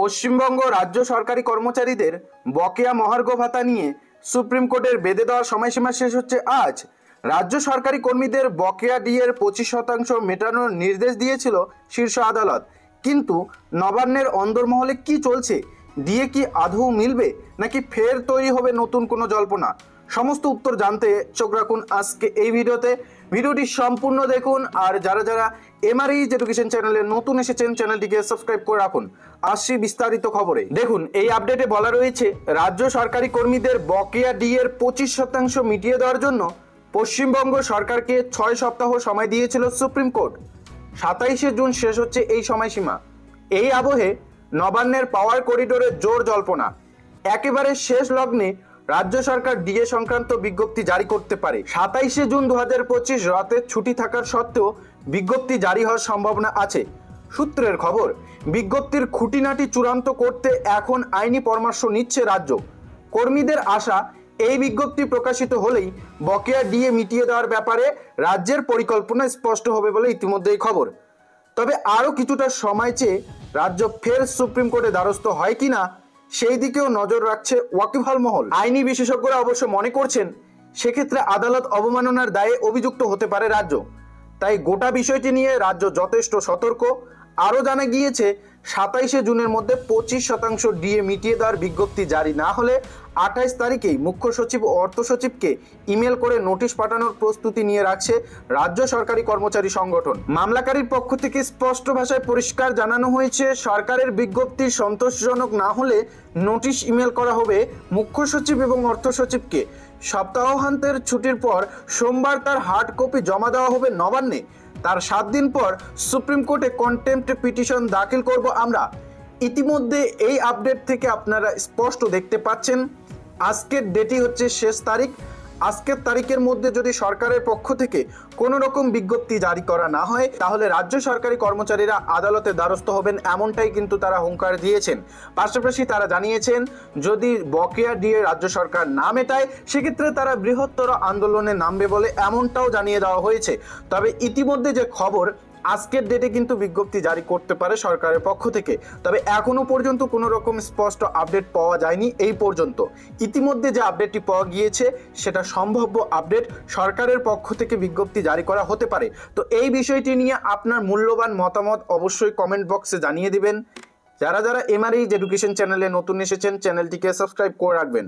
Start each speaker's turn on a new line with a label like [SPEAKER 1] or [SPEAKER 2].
[SPEAKER 1] পশ্চিমবঙ্গ রাজ্য সরকারি কর্মচারীদের বকেয়া মহার্ঘ ভাতা নিয়ে সুপ্রিম কোর্টের বেঁধে দেওয়ার সময়সীমা শেষ হচ্ছে আজ। রাজ্য সরকারি কর্মীদের বকেয়া ডিএর পঁচিশ শতাংশ মেটানোর নির্দেশ দিয়েছিল শীর্ষ আদালত। কিন্তু নবান্নের অন্দরমহলে কি চলছে? ডিএ কি আদৌ মিলবে? নাকি ফের তৈরি হবে নতুন কোনো জল্পনা? সমস্ত উত্তর জানতে চোখ রাখুন আজকে এই ভিডিওতে। ভিডিওটি সম্পূর্ণ দেখুন আর যারা যারা এমআরইজ এডুকেশন চ্যানেলে নতুন এসেছেন চ্যানেলটিকে সাবস্ক্রাইব করে রাখুন। আসছি বিস্তারিত খবরে। দেখুন, এই আপডেটে বলা রয়েছে, রাজ্য সরকারি কর্মীদের বকেয়া ডি এর পঁচিশ শতাংশ মিটিয়ে দেওয়ার জন্য পশ্চিমবঙ্গ সরকারকে ছয় সপ্তাহ সময় দিয়েছিল সুপ্রিম কোর্ট সাতাইশে জুন শেষ হচ্ছে এই সময়সীমা। এই আবহে নবান্নের পাওয়ার করিডোরে জোর জল্পনা। একেবারে শেষ লগ্নে রাজ্য সরকার ডিএ সংক্রান্ত বিজ্ঞপ্তি জারি করতে পারে। সাতাইশে জুন দু রাতের ছুটি থাকার সত্ত্বেও বিজ্ঞপ্তি জারি হওয়ার সম্ভাবনা আছে। সূত্রের খবর, বিজ্ঞপ্তির খুঁটিনাটি চূড়ান্ত করতে এখন আইনি পরামর্শ নিচ্ছে রাজ্য। কর্মীদের আশা, এই বিজ্ঞপ্তি প্রকাশিত হলেই বকেয়া ডিএ মিটিয়ে দেওয়ার ব্যাপারে রাজ্যের পরিকল্পনা স্পষ্ট হবে বলে ইতিমধ্যেই খবর। তবে আরও কিছুটা সময় চেয়ে রাজ্য ফের সুপ্রিম কোর্টে দ্বারস্থ হয় কিনা সেই দিকেও নজর রাখছে ওয়াকিফল মহল। আইনি বিশেষজ্ঞরা অবশ্য মনে করছেন, সেক্ষেত্রে আদালত অবমাননার দায়ে অভিযুক্ত হতে পারে রাজ্য। তাই গোটা বিষয়টি নিয়ে রাজ্য যথেষ্ট সতর্ক। আরও জানা গিয়েছে সাতাইশে জুনের মধ্যে পঁচিশ শতাংশ ডিএ মিটিয়ে দেওয়ার বিজ্ঞপ্তি জারি। না হলে আঠাইশ তারিখেই মুখ্য সচিব ও অর্থ সচিবকে ইমেল করে নোটিশ পাঠানোর প্রস্তুতি নিয়ে রাখছে রাজ্য সরকারি কর্মচারী সংগঠন। মামলাকারীর পক্ষ থেকে স্পষ্ট ভাষায় পরিষ্কার জানানো হয়েছে, সরকারের বিজ্ঞপ্তি সন্তোষজনক না হলে নোটিশ ইমেল করা হবে মুখ্য সচিব এবং অর্থ সচিবকে। সপ্তাহান্তের ছুটির পর সোমবার তার হার্ড কপি জমা দেওয়া হবে নবান্নে। তার সাত দিন পর সুপ্রিম কোর্টে কন্টেম্প্ট পিটিশন দাখিল করব আমরা। ইতিমধ্যে এই আপডেট থেকে আপনারা স্পষ্ট দেখতে পাচ্ছেন। আজকের ডেটই হচ্ছে শেষ তারিখ। আজকের তারিখের মধ্যে যদি সরকারের পক্ষ থেকে কোনো রকম বিজ্ঞপ্তি জারি করা না হয়, তাহলে রাজ্য সরকারি কর্মচারীরা আদালতে দ্বারস্থ হবেন, এমনটাই কিন্তু তারা হুঙ্কার দিয়েছেন। পাশাপাশি তারা জানিয়েছেন, যদি বকেয়া দিয়ে রাজ্য সরকার না মেটায়, সেক্ষেত্রে তারা বৃহত্তর আন্দোলনে নামবে বলে এমনটাও জানিয়ে দেওয়া হয়েছে। তবে ইতিমধ্যে যে খবর আজকের ডেটে কিন্তু বিজ্ঞপ্তি জারি করতে পারে সরকারের পক্ষ থেকে। তবে এখনও পর্যন্ত কোনো রকম স্পষ্ট আপডেট পাওয়া যায়নি এই পর্যন্ত। ইতিমধ্যে যে আপডেটটি পাওয়া গিয়েছে, সেটা সম্ভাব্য আপডেট সরকারের পক্ষ থেকে বিজ্ঞপ্তি জারি করা হতে পারে। তো এই বিষয়টি নিয়ে আপনার মূল্যবান মতামত অবশ্যই কমেন্ট বক্সে জানিয়ে দিবেন। যারা যারা এমআরইজ এডুকেশন চ্যানেলে নতুন এসেছেন চ্যানেলটিকে সাবস্ক্রাইব করে রাখবেন।